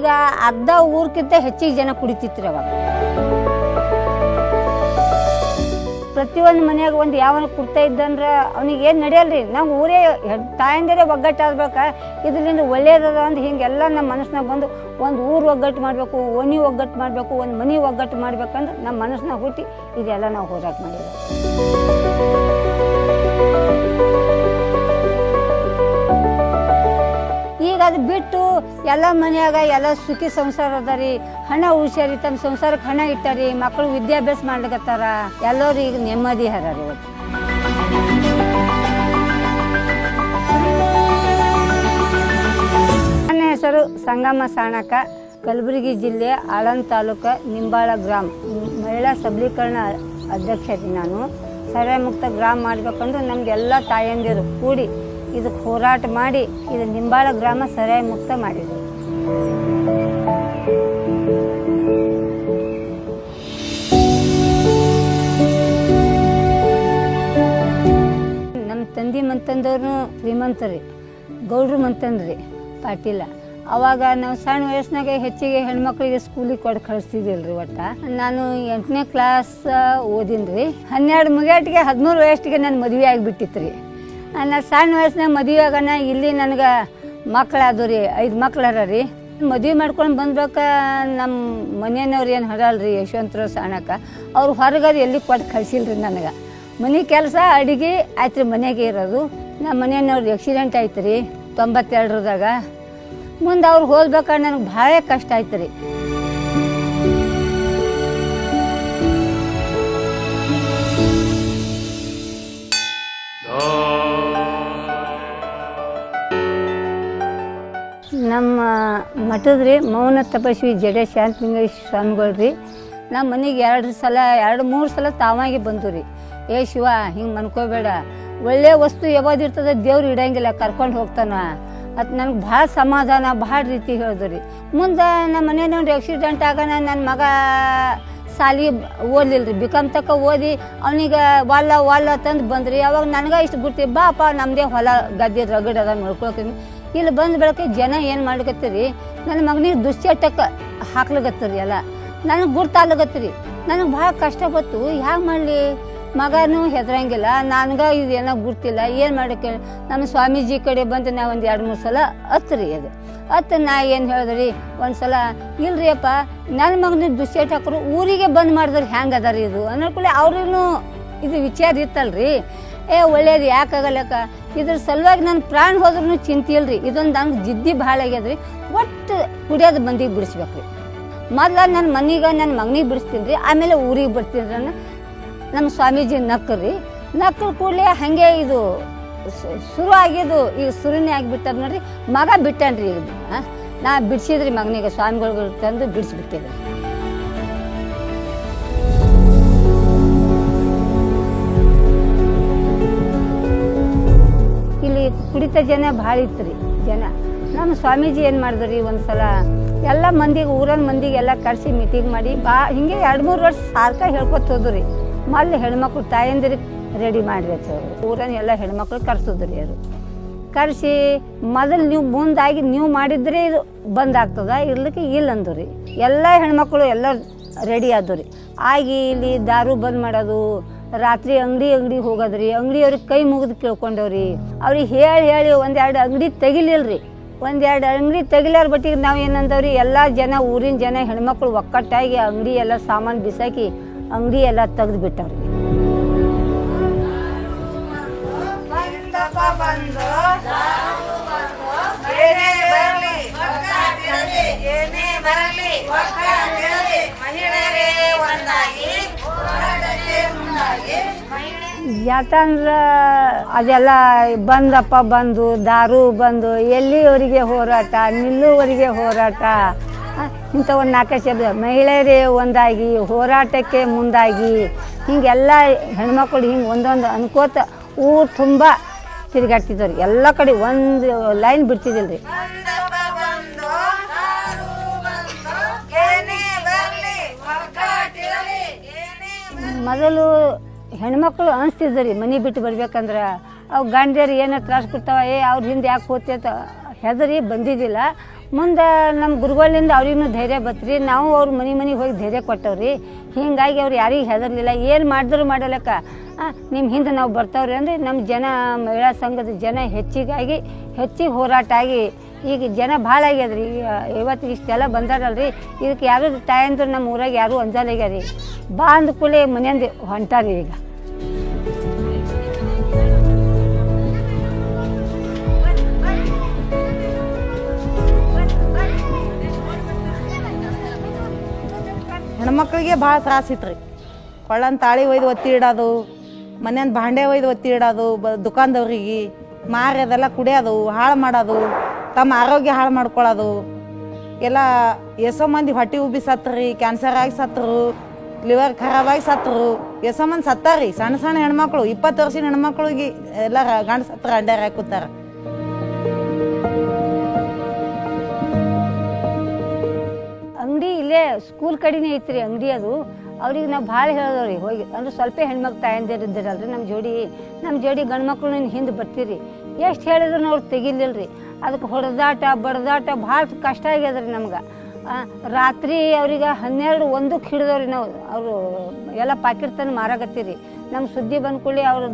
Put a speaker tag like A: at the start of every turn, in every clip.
A: ಈಗ ಅರ್ಧ ಊರ್ಕಿಂತ ಹೆಚ್ಚಿಗೆ ಜನ ಕುಡಿತಿತ್ತು ಅವಾಗ. ಪ್ರತಿಯೊಂದು ಮನೆಯಾಗ ಒಂದು ಯಾವನ ಕುಡ್ತಾ ಇದ್ದಂದ್ರೆ ಅವ್ನಿಗೆ ಏನು ನಡೆಯಲ್ರಿ? ನಾವು ಊರೇ ತಾಯಂದಿರೇ ಒಗ್ಗಟ್ಟಾಗ್ಬೇಕ ಇದರಿಂದ ಒಳ್ಳೇದದ ಅಂತ ಹಿಂಗೆಲ್ಲ ನಮ್ಮ ಮನಸ್ಸಿನಾಗ ಬಂದು ಒಂದು ಊರು ಒಗ್ಗಟ್ಟು ಮಾಡಬೇಕು, ಓಣಿ ಒಗ್ಗಟ್ಟು ಮಾಡಬೇಕು, ಒಂದು ಮನೆ ಒಗ್ಗಟ್ಟು ಮಾಡ್ಬೇಕಂದ್ರೆ ನಮ್ಮ ಮನಸ್ಸಿನಾಗ ಹುಟ್ಟಿ ಇದೆಲ್ಲ ನಾವು ಹೋರಾಟ ಮಾಡಿದ್ವಿ. ಅದು ಬಿಟ್ಟು ಎಲ್ಲ ಮನೆಯಾಗ ಎಲ್ಲ ಸುಖಿ ಸಂಸಾರ ಅದ ರೀ. ಹಣ ಉಳ್ಸ್ಯಾರಿ ತಮ್ಮ ಸಂಸಾರಕ್ಕೆ ಹಣ ಇಟ್ಟಾರಿ ಮಕ್ಕಳು ವಿದ್ಯಾಭ್ಯಾಸ ಮಾಡ್ಲಿಕತ್ತಾರ. ಎಲ್ಲರೂ ಈಗ ನೆಮ್ಮದಿ ಹರ ರೀ ಇವತ್ತು ನನ್ನ ಹೆಸರು ಸಂಗಮ ಸಾಣಕ ಕಲಬುರಗಿ ಜಿಲ್ಲೆ ಆಳಂದ ತಾಲೂಕ ನಿಂಬಾಳ ಗ್ರಾಮ. ಮಹಿಳಾ ಸಬಲೀಕರಣ ಅಧ್ಯಕ್ಷರಿ ನಾನು. ಸರಳ ಮುಕ್ತ ಗ್ರಾಮ ಮಾಡ್ಬೇಕಂದ್ರೆ ನಮ್ಗೆ ಎಲ್ಲ ತಾಯಂದಿರು ಕೂಡಿ ಇದಕ್ಕೆ ಹೋರಾಟ ಮಾಡಿ ಇದು ನಿಂಬಾಳ ಗ್ರಾಮ ಸರಿಯಾಗಿ ಮುಕ್ತ ಮಾಡಿದ್ರು ನಮ್ಮ ತಂದೆ ಮಂತಂದವ್ರು ಶ್ರೀಮಂತರಿ ಗೌಡ್ರು ಮಂತಂದ್ರಿ ಪಾಟೀಲ. ಅವಾಗ ನಾವು ಸಣ್ಣ ವಯಸ್ಸಿನಾಗೆ ಹೆಚ್ಚಿಗೆ ಹೆಣ್ಮಕ್ಳಿಗೆ ಸ್ಕೂಲಿಗೆ ಕೊಟ್ಟು ಕಳಿಸ್ತಿದ್ದಿಲ್ರಿ ಒಟ್ಟ. ನಾನು ಎಂಟನೇ ಕ್ಲಾಸ್ ಓದಿನ್ರಿ. ಹನ್ನೆರಡು ಮುಗಿಯಾಟಿಗೆ ಹದಿಮೂರು ವಯಸ್ಸಿಗೆ ನಾನು ಮದುವೆ ಆಗಿಬಿಟ್ಟಿತ್ತು ರೀ ನಾನು ಸಣ್ಣ ವಯಸ್ಸಿನಾಗ ಮದುವೆ ಆಗೋಣ ಇಲ್ಲಿ ನನಗೆ ಮಕ್ಕಳಾದವು ರೀ, ಐದು ಮಕ್ಳು ರೀ. ಮದುವೆ ಮಾಡ್ಕೊಂಡು ಬಂದ್ಬೇಕ ನಮ್ಮ ಮನೆಯವ್ರು ಏನು ಹೊರಲ್ಲ ರೀ, ಯಶವಂತರು ಸಾಣಕ ಅವ್ರು ಹೊರಗದು ಎಲ್ಲಿ ಕೊಟ್ಟು ಕಳ್ಸಿಲ್ರಿ ನನಗೆ. ಮನೆ ಕೆಲಸ ಅಡುಗೆ ಆಯ್ತು ರೀ ಮನೆಗೆ ಇರೋದು. ನಮ್ಮ ಮನೆಯವ್ರದ್ದು ಆಕ್ಸಿಡೆಂಟ್ ಆಯ್ತು ರೀ ತೊಂಬತ್ತೆರಡರದಾಗ. ಮುಂದೆ ಅವ್ರು ಹೋಗ್ಬೇಕಾದ್ರೆ ನನಗೆ ಭಾಳ ಕಷ್ಟ ಆಯ್ತು ರೀ ನಮ್ಮ ಮಠದ ರೀ ಮೌನ ತಪಸ್ವಿ ಜಡೆ ಶಾಂತಲಿಂಗೇಶ್ ಸ್ವಾಮಿಗಳು ರೀ ನಮ್ಮ ಮನೆಗೆ ಎರಡು ಸಲ, ಎರಡು ಮೂರು ಸಲ ತಾವಾಗಿ ಬಂದು ರೀ ಏ ಶಿವ, ಹಿಂಗೆ ಮನ್ಕೋಬೇಡ. ಒಳ್ಳೆ ವಸ್ತು ಯಾವ್ದಿರ್ತದೆ ದೇವ್ರು ಇಡಂಗಿಲ್ಲ, ಕರ್ಕೊಂಡು ಹೋಗ್ತಾನ. ಅದು ನನಗೆ ಭಾಳ ಸಮಾಧಾನ, ಭಾಳ ರೀತಿ ಹೇಳಿದ್ರು. ರೀ ಮುಂದೆ ನಮ್ಮ ಮನೆಯವ್ರು ಆಕ್ಸಿಡೆಂಟ್ ಆಗೋಣ ನನ್ನ ಮಗ ಸಾಲಿ ಓದಲಿಲ್ಲ ರೀ ಬಿಕಮ್ ತಕ್ಕ ಓದಿ ಅವನಿಗೆ ವಾಲ್ಲ ವಾಲ್ಲ ತಂದು ಬಂದ್ರಿ. ಅವಾಗ ನನಗೆ ಇಷ್ಟು ಬಿಟ್ಟು ಬಾಪ ನಮ್ಮದೇ ಹೊಲ ಗದ್ದೆ ರಗಡದ ನೋಡ್ಕೊಳ್ತೀನಿ. ಇಲ್ಲಿ ಬಂದ ಬೆಳಕ ಜನ ಏನು ಮಾಡ್ಲಿಕತ್ತೀರಿ? ನನ್ನ ಮಗನಿಗೆ ದುಶ್ಚಟಕ್ಕೆ ಹಾಕ್ಲಿಕತ್ತೀರಿ ಎಲ್ಲ ನನಗೆ ಗುರ್ತಾಗ್ಲಿಕತ್ತೀರಿ. ನನಗೆ ಭಾಳ ಕಷ್ಟ ಬತ್ತು ಹ್ಯಾಂಗೆ ಮಾಡಲಿ? ಮಗನೂ ಹೆದರಂಗಿಲ್ಲ. ನನಗೆ ಏನೋ ಗುರ್ತಿಲ್ಲ. ಏನು ಮಾಡಕ್ಕೆ? ನಮ್ಮ ಸ್ವಾಮೀಜಿ ಕಡೆ ಬಂದು ನಾವು ಒಂದು ಎರಡು ಮೂರು ಸಲ ಹತ್ರಿ ಅದು. ಹತ್ತು ನಾ ಏನು ಹೇಳಿದ್ರಿ? ಒಂದು ಸಲ ಇಲ್ರಿಯಪ್ಪ ನನ್ನ ಮಗನ ದುಶ್ಚಟ ಊರಿಗೆ ಬಂದ್ ಮಾಡಿದ್ರೆ ಹ್ಯಾಂಗೆ ಅದ ಇದು? ಅನ್ನೋಕೂಲೆ ಅವ್ರಿಗೂ ಇದು ವಿಚಾರ ಇತ್ತಲ್ರಿ? ಏ, ಒಳ್ಳೇದು ಯಾಕಾಗಲ್ಲಕ್ಕ ಇದ್ರ ಸಲುವಾಗಿ ನನ್ನ ಪ್ರಾಣ ಹೋದ್ರೂ ಚಿಂತೆ ಇಲ್ರಿ. ಇದೊಂದು ನಂಗೆ ಜಿದ್ದಿ ಭಾಳ ಆಗ್ಯದ್ರಿ. ಒಟ್ಟು ಕುಡಿಯೋದು ಮಂದಿಗೆ ಬಿಡಿಸ್ಬೇಕ್ರಿ. ಮೊದ್ಲು ನನ್ನ ಮನೆಗೆ ನನ್ನ ಮಗನಿಗೆ ಬಿಡಿಸ್ತೀನಿ ರೀ ಆಮೇಲೆ ಊರಿಗೆ ಬರ್ತೀನಿ ನಮ್ಮ ಸ್ವಾಮೀಜಿ ನಕ್ಕರಿ ನಕ್ಕರ ಕೂಡಲೇ ಹಾಗೆ ಇದು ಶುರು ಆಗಿದ್ದು ಈಗ ಶುರುನೇ ಆಗಿಬಿಟ್ಟದ ನೋಡ್ರಿ. ಮಗ ಬಿಟ್ಟನ್ರಿ ಈಗ? ನಾ ಬಿಡಿಸಿದ್ರಿ ಮಗನಿಗೆ ಸ್ವಾಮಿಗಳು ತಂದು ಬಿಡಿಸ್ಬಿಟ್ಟಿದ್ರಿ. ಕುಡಿತ ಜನ ಭಾಳ ಇತ್ತು ಜನ. ನಮ್ಮ ಸ್ವಾಮೀಜಿ ಏನು ಮಾಡಿದ್ರಿ ಒಂದು ಸಲ ಎಲ್ಲ ಮಂದಿಗೆ, ಊರನ್ ಮಂದಿಗೆಲ್ಲ ಕರೆಸಿ ಮೀಟಿಂಗ್ ಮಾಡಿ, ಬಾ, ಹಿಂಗೆ ಎರಡು ಮೂರು ವರ್ಷ ಸಾರ್ಕ ಹೇಳ್ಕೊತ ರೀ ಮಲ್ಲಿ ಹೆಣ್ಮಕ್ಳು ತಾಯಂದಿರಿ ರೆಡಿ ಮಾಡಿರಿ ಅವರು ಊರನ್ನ ಊರನ್ ಎಲ್ಲ ಹೆಣ್ಮಕ್ಳು ಕರ್ಸಿದ್ರಿ ಅವರು ಕರೆಸಿ ಮೊದಲು ನೀವು ಮುಂದಾಗಿ ನೀವು ಮಾಡಿದ್ರೆ ಇದು ಬಂದಾಗ್ತದ ಇರ್ಲಿಕ್ಕೆ ಇಲ್ಲ ರೀ ಎಲ್ಲ ಹೆಣ್ಮಕ್ಳು ಎಲ್ಲ ರೆಡಿ ಆದವು ರೀ ಆಗಿ ಇಲ್ಲಿ ದಾರು ಬಂದ್ ಮಾಡೋದು ರಾತ್ರಿ ಅಂಗಡಿ ಅಂಗಡಿ ಹೋಗೋದ್ರಿ, ಅಂಗಡಿಯವ್ರಿಗೆ ಕೈ ಮುಗಿದು ಕೇಳ್ಕೊಂಡವ್ರಿ. ಅವ್ರಿಗೆ ಹೇಳಿ ಹೇಳಿ ಒಂದೆರಡು ಅಂಗಡಿ ತೆಗಿಲಿಲ್ರಿ. ಒಂದೆರಡು ಅಂಗಡಿ ತೆಗಿಲಾರ ಬಟ್ಟಿಗೆ ನಾವು ಏನಂದವ್ರಿ, ಎಲ್ಲ ಜನ ಊರಿನ ಜನ ಹೆಣ್ಮಕ್ಳು ಒಕ್ಕಟ್ಟಾಗಿ ಅಂಗಡಿ ಎಲ್ಲ ಸಾಮಾನು ಬಿಸಾಕಿ ಅಂಗಡಿ ಎಲ್ಲ ತೆಗೆದು ಬಿಟ್ಟವ್ರಿ
B: ಮಹಿಳೆಯರೇ, ಒಂದಾಗಿ
A: ಯಾಕಂದ್ರೆ ಅದೆಲ್ಲ ಬಂದಪ್ಪ ಬಂದು, ದಾರು ಬಂದು ಎಲ್ಲಿವರೆಗೆ ಹೋರಾಟ ನಿಲ್ಲುವರಿಗೆ ಹೋರಾಟ. ಇಂಥ ಒಂದು ನಾಲ್ಕು ಶಬ್ದ ಮಹಿಳೆಯರೇ ಒಂದಾಗಿ, ಹೋರಾಟಕ್ಕೆ ಮುಂದಾಗಿ, ಹಿಂಗೆಲ್ಲ ಹೆಣ್ಮಕ್ಳು ಹಿಂಗೆ ಒಂದೊಂದು ಅನ್ಕೋತ, ಊರು ತುಂಬ ತಿರುಗಾಡ್ತಿದ್ದವ್ರಿ. ಎಲ್ಲ ಕಡೆ ಒಂದು ಲೈನ್ ಬಿಡ್ತಿದ್ದಿಲ್ಲ ರೀ ಮೊದಲು ಹೆಣ್ಮಕ್ಳು ಅನಿಸ್ತಿದ್ದ ರೀ, ಮನೆ ಬಿಟ್ಟು ಬರ್ಬೇಕಂದ್ರೆ. ಅವು ಗಂಡ್ಯರು ಏನೋ ತ್ರಾಸ ಕೊಡ್ತಾವ, ಏ ಅವ್ರ ಹಿಂದೆ ಯಾಕೆ ಹೋಗ್ತಿ ಅಂತ ಹೆದರಿ ಬಂದಿದ್ದಿಲ್ಲ. ಮುಂದೆ ನಮ್ಮ ಗುರುಗಳಿಂದ ಅವ್ರಿಗೂ ಧೈರ್ಯ ಬತ್ರಿ, ನಾವು ಅವ್ರ ಮನೆ ಮನೆಗೆ ಹೋಗಿ ಧೈರ್ಯ ಕೊಟ್ಟವ್ರಿ. ಹೀಗಾಗಿ ಅವ್ರು ಯಾರಿಗೂ ಹೆದರ್ಲಿಲ್ಲ, ಏನು ಮಾಡಿದ್ರು ಮಾಡಲಕ್ಕ. ನಿಮ್ಮ ಹಿಂದೆ ನಾವು ಬರ್ತಾವ್ರಿ ಅಂದರೆ ನಮ್ಮ ಜನ ಮಹಿಳಾ ಸಂಘದ ಜನ ಹೆಚ್ಚಿಗಾಗಿ ಹೆಚ್ಚಿಗೆ ಹೋರಾಟ ಆಗಿ ಈಗ ಜನ ಭಾಳ ರೀ ಇವತ್ತು ಇಷ್ಟೆಲ್ಲ ಬಂದಾರಲ್ರಿ. ಇದಕ್ಕೆ ಯಾರು ತಾಯಂದ್ರು ನಮ್ಮ ಊರಾಗ ಯಾರು ಅಂಜಾಲಾಗ್ಯಾರಿ ಬಾ ಅಂದ ಕೂಡಲೇ ಮನೆಯಿಂದ ಹೊಂಟಾರಿ ಈಗ.
C: ಹೆಣ್ಮಕ್ಳಿಗೆ ಭಾಳ ತ್ರಾಸ ಇತ್ತು ರೀ ಕೊಳ್ಳನ್ ತಾಳಿ ಒಯ್ದು ಒತ್ತಿ ಇಡೋದು ಮನೆಯಂದು ಭಾಂಡೆ ಒಯ್ದು ಒತ್ತಿ ಇಡೋದು ಬ, ದುಕಾನ್ದವ್ರಿಗೆ ಮಾರಿ ಅದೆಲ್ಲ ಕುಡಿಯೋದು, ಹಾಳು ಮಾಡೋದು. ತಮ್ಮ ಆರೋಗ್ಯ ಹಾಳು ಮಾಡ್ಕೊಳ್ಳೋದು. ಎಲ್ಲ ಎಷ್ಟೋ ಮಂದಿ ಹೊಟ್ಟೆ ಉಬ್ಬಿ ಸತ್ರಿ ಕ್ಯಾನ್ಸರ್ ಆಗಿ ಸತ್ತರು ಲಿವರ್ ಖರಾಬಾಗಿ ಸತ್ತರು. ಎಷ್ಟೋ ಮಂದಿ ಸತ್ತಾರಿ, ಸಣ್ಣ ಸಣ್ಣ ಹೆಣ್ಮಕ್ಳು, ಇಪ್ಪತ್ತು ವರ್ಷದ ಹೆಣ್ಮಕ್ಳಿಗೆ ಎಲ್ಲ ಗಂಡ ಸತ್ರ ಅಡ್ಡಾರ ಹಾಕುತ್ತಾರ.
A: ಅಂಗಡಿ ಇಲ್ಲೇ ಸ್ಕೂಲ್ ಕಡೆನೇ ಐತ್ರಿ ಅಂಗಡಿ ಅದು. ಅವ್ರಿಗೆ ನಾವು ಭಾಳ ಹೇಳಿದವ್ರಿ ಹೋಗಿ, ಅಂದ್ರೆ ಸ್ವಲ್ಪ ಹೆಣ್ಮಕ್ಳು ತಾಯಂದಿರು ಇದ್ದಿರಲ್ರಿ ನಮ್ಮ ಜೋಡಿ. ನಮ್ಮ ಜೋಡಿ ಗಂಡು ಮಕ್ಳು ಹಿಂದೆ ಬರ್ತೀರಿ. ಎಷ್ಟು ಹೇಳಿದ್ರು ಅವ್ರು ತೆಗಿಲಿಲ್ಲ ರೀ ಅದಕ್ಕೆ ಹೊಡೆದಾಟ, ಬಡ್ದಾಟ ಭಾಳ ಕಷ್ಟ ಆಗ್ಯದ್ರಿ ನಮ್ಗೆ. ರಾತ್ರಿ ಅವ್ರಿಗೆ ಹನ್ನೆರಡು ಒಂದಕ್ಕೆ ಹಿಡಿದವ್ರಿ ನಾವು. ಅವರು ಎಲ್ಲ ಪಾಕಿಟ್ ತಂದು ಮಾರಾಕತ್ತೀರಿ. ನಮ್ಮ ಸುದ್ದಿ ಬಂದ್ಕೊಳ್ಳಿ ಅವರು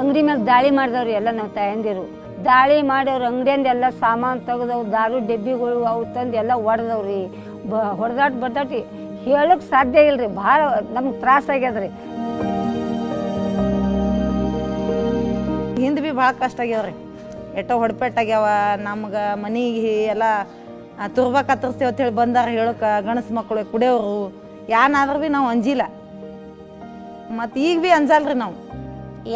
A: ಅಂಗಡಿ ಮೇಲೆ ದಾಳಿ ಮಾಡಿದವ್ರಿ ಎಲ್ಲ ನಾವು ತಾಯಂದಿರು. ದಾಳಿ ಮಾಡಿ ಅವ್ರ ಅಂಗಡಿಯಿಂದ ಎಲ್ಲ ಸಾಮಾನು ತೆಗೆದವು, ದಾರು, ಡಬ್ಬಿಗಳು ಅವು ತಂದು ಎಲ್ಲ ಹೊಡೆದವ್ರಿ ಬ, ಹೊಡೆದಾಟ, ಬಡ್ದಾಟಿ ಹೇಳಕ್ಕೆ ಸಾಧ್ಯ ಇಲ್ರಿ. ಭಾಳ ನಮ್ಗೆ ತ್ರಾಸ ಆಗ್ಯದ್ರಿ.
C: ಹಿಂದೆ ಭೀ ಭಾಳ ಕಷ್ಟ ಆಗ್ಯಾವ್ರಿ. ಎಷ್ಟೋ ಹೊಡ್ಪೆಟ್ಟಾಗ್ಯಾವ ನಮ್ಗೆ ಮನೆಗೆ ಎಲ್ಲ ತುರ್ಬ ಕತ್ತರಿಸ್ತೇವೆ ಅಂತೇಳಿ ಬಂದಾರ ಹೇಳಕ್ಕೆ ಗಣಸು ಮಕ್ಕಳು ಕುಡಿಯೋರು ಯಾನಾದ್ರೂ ಭೀ ನಾವು ಅಂಜಿಲ್ಲ. ಮತ್ತು ಈಗ ಭೀ ಅಂಜಲ್ರಿ ನಾವು.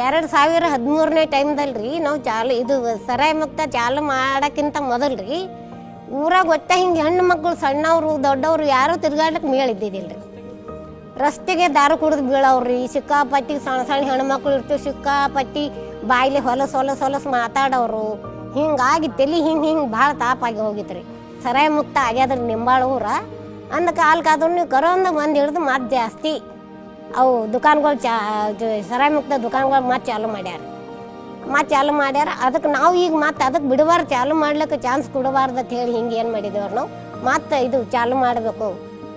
D: ಎರಡು ಸಾವಿರ ಹದಿಮೂರನೇ ಟೈಮ್ದಲ್ರಿ ನಾವು ಚಾಲು, ಇದು ಸರಾಯಿ ಮುಕ್ತ ಚಾಲು ಮಾಡೋಕ್ಕಿಂತ ಮೊದಲ್ರಿ, ಊರಾಗ ಒಟ್ಟ ಹಿಂಗೆ ಹೆಣ್ಣು ಮಕ್ಕಳು ಸಣ್ಣವರು, ದೊಡ್ಡವರು ಯಾರೂ ತಿರ್ಗಾಡ್ಲಿಕ್ಕೆ ರೀ ರಸ್ತೆಗೆ ದಾರು ಕುಡಿದು ಬೀಳವ್ರಿ, ಸಿಕ್ಕಾಪಟ್ಟಿ ಸಣ್ಣ ಸಣ್ಣ ಹೆಣ್ಮಕ್ಳು ಇರ್ತೀವಿ, ಸಿಕ್ಕಾಪಟ್ಟಿ ಬಾಯಿಲಿ ಹೊಲಸು ಹೊಲಸು ಹೊಲಸು ಮಾತಾಡೋರು. ಹಿಂಗಾಗಿ ತಲೆ ಹಿಂಗೆ ಹಿಂಗೆ ಭಾಳ ತಾಪಾಗಿ ಹೋಗಿತ್ರಿ. ಸರಾಯ ಮುಕ್ತ ಆಗ್ಯಾದ್ರಿ ನಿಂಬಾಳ ಊರ. ಅಂದ ಕಾಲಕ್ಕಾದ್ರೂ ನೀವು ಕರೋಂದ ಮಂದಿ ಹಿಡಿದು ಮತ್ತು ಜಾಸ್ತಿ ಅವು ದುಕಾನ್ಗಳು ಚಾ ಸರಾಯಿ ಮುಕ್ತ ದುಕಾನ್ಗಳು ಮತ್ತೆ ಚಾಲು ಮಾಡ್ಯಾರ. ಮತ್ತೆ ಚಾಲು ಮಾಡ್ಯಾರ. ಅದಕ್ಕೆ ನಾವು ಈಗ ಮತ್ತೆ ಅದಕ್ಕೆ ಬಿಡಬಾರ್ದು ಚಾಲು ಮಾಡ್ಲಿಕ್ಕೆ ಚಾನ್ಸ್ ಕೊಡಬಾರ್ದು ಅಂತ ಹೇಳಿ ಹಿಂಗೆ ಏನು ಮಾಡಿದೇವ್ರು ನಾವು. ಮತ್ತೆ ಇದು ಚಾಲು ಮಾಡಬೇಕು.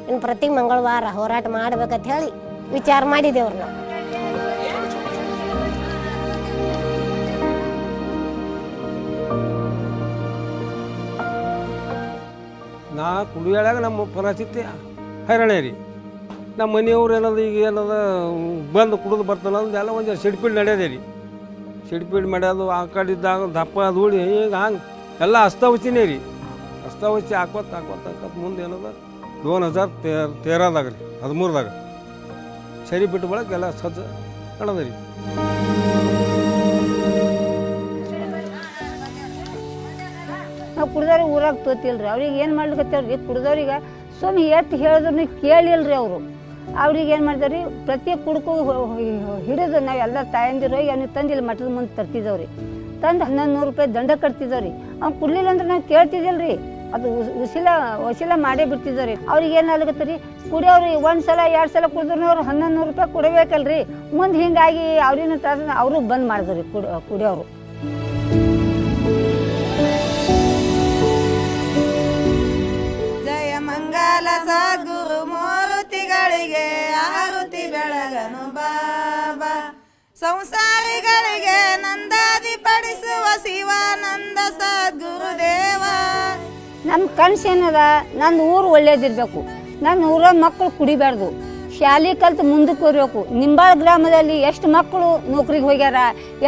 D: ಇನ್ನು ಪ್ರತಿ ಮಂಗಳವಾರ ಹೋರಾಟ ಮಾಡ್ಬೇಕಂತ ಹೇಳಿ ವಿಚಾರ ಮಾಡಿದೇವ್ರು ನಾವು.
E: ಕುಡಿಯಾಳಾಗ ನಮ್ಮ ಪರಿಸ್ಥಿತಿ ಹೈರಾಣ ರೀ. ನಮ್ಮ ಮನೆಯವ್ರು ಏನದ, ಈಗ ಏನದ, ಬಂದು ಕುಡಿದು ಬರ್ತಾನ ಎಲ್ಲ ಒಂದು ಸಿಡ್ಪೀಡ್ ನಡೆಯದೆ ರೀ. ಸಿಡ್ಪೀಡ್ ಮಾಡ್ಯೋದು ಆ ಕಡಿದ್ದಾಗ ದಪ್ಪ ಧೂಳಿ ಈಗ ಹಂಗೆ ಎಲ್ಲ ಅಸ್ತವಚಿನೇ ರೀ. ಅಸ್ತವಚಿ ಹಾಕೋತ್ ಹಾಕೋತ್ ಹಾಕೋತ್ ಮುಂದೆ ಏನದ, ದೋನ್ ಹಜಾರ್ ತೇರ್, ತೇರದಾಗ ರೀ, ಹದಿಮೂರದಾಗ. ಸರಿ ಬಿಟ್ಟು ಬಳಕ ಎಲ್ಲ ಸಜ್ಜ ನಡೆದ ರೀ
A: ಕುಡ್ದವ್ರಿಗೆ ಊರಾಗ ತೋತಿಲ್ರಿ. ಅವ್ರಿಗೆ ಏನು ಮಾಡ್ಲಿಕತ್ತೇವ್ರಿ? ಕುಡಿದವ್ರಿಗೆ ಸುಮ್ಮನೆ ಎತ್ತು ಹೇಳಿದ್ರು ಕೇಳಿಲ್ರಿ ಅವರು. ಅವ್ರಿಗೆ ಏನು ಮಾಡ್ತಾವ್ರಿ? ಪ್ರತಿ ಕುಡ್ಕು ಹಿಡಿದು ಎಲ್ಲ ತಾಯಂದಿರು ಹೋಗಿ ಅವ್ನಿಗೆ ತಂದಿಲ್ಲ ಮಠದ ಮುಂದೆ ತರ್ತಿದ್ದವ್ರಿ. ತಂದು ಹನ್ನೊಂದು ನೂರು ರೂಪಾಯಿ ದಂಡ ಕಟ್ತಿದ್ದವ್ರಿ. ಅವ್ನು ಕುಡ್ಲಿಲ್ಲ ಅಂದ್ರೆ ನಾವು ಕೇಳ್ತಿದ್ದಿಲ್ರಿ. ಅದು ಉಸಿಲ ಉಸಿಲ ಮಾಡೇ ಬಿಡ್ತಿದ್ದವ್ರಿ. ಅವ್ರಿಗೆ ಏನು ರೀ ಕುಡಿಯೋರು ಒಂದು ಸಲ, ಎರಡು ಸಲ ಕುಡಿದ್ರು ಅವ್ರು ಹನ್ನೊಂದು ನೂರು ರೂಪಾಯಿ ಕೊಡಬೇಕಲ್ರಿ. ಮುಂದೆ ಹಿಂಗಾಗಿ ಅವ್ರಿನ ಅವರು ಬಂದ್ ಮಾಡಿದ್ರಿ ಕುಡಿ ಕುಡಿಯೋರು
B: ಮೂರುತಿಗಳಿಗೆ ಆರುತಿ ಬೆಳಗನು ಬಾಬಾ. ಸಂಸಾರಿಗಳಿಗೆ ನಂದಾದಿ ಪಡಿಸುವ ಶಿವಾನಂದ ಸದ್ಗುರುದೇವ.
A: ನಮ್ಮ ಕನಸೇನದ? ನನ್ನ ಊರು ಒಳ್ಳೇದಿರ್ಬೇಕು. ನನ್ನ ಊರ ಮಕ್ಕಳು ಕುಡಿಬಾರ್ದು. ಶಾಲೆ ಕಲ್ತು ಮುಂದಕ್ಕೆ ಹೋಗ್ಬೇಕು. ನಿಂಬಾಳ ಗ್ರಾಮದಲ್ಲಿ ಎಷ್ಟು ಮಕ್ಕಳು ನೌಕರಿಗೆ ಹೋಗ್ಯಾರ?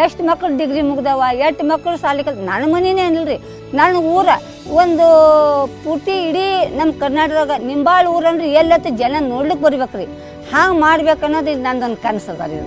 A: ಎಷ್ಟು ಮಕ್ಕಳು ಡಿಗ್ರಿ ಮುಗ್ದವ? ಎಷ್ಟು ಮಕ್ಕಳು ಶಾಲೆ ಕಲ್ತು ನನ್ನ ಮನೆನೇ ಅನ್ರಿ ನನ್ನ ಊರ ಒಂದು ಪೂರ್ತಿ ಇಡೀ ನಮ್ಮ ಕರ್ನಾಟಕದಾಗ ನಿಂಬಾಳ ಊರಂದ್ರೆ ಎಲ್ಲತ್ತ ಜನ ನೋಡ್ಲಿಕ್ಕೆ ಬರ್ಬೇಕ್ರಿ. ಹಾಂಗೆ ಮಾಡ್ಬೇಕು ಅನ್ನೋದು ನಂದೊಂದು ಕನಸದ ರೀ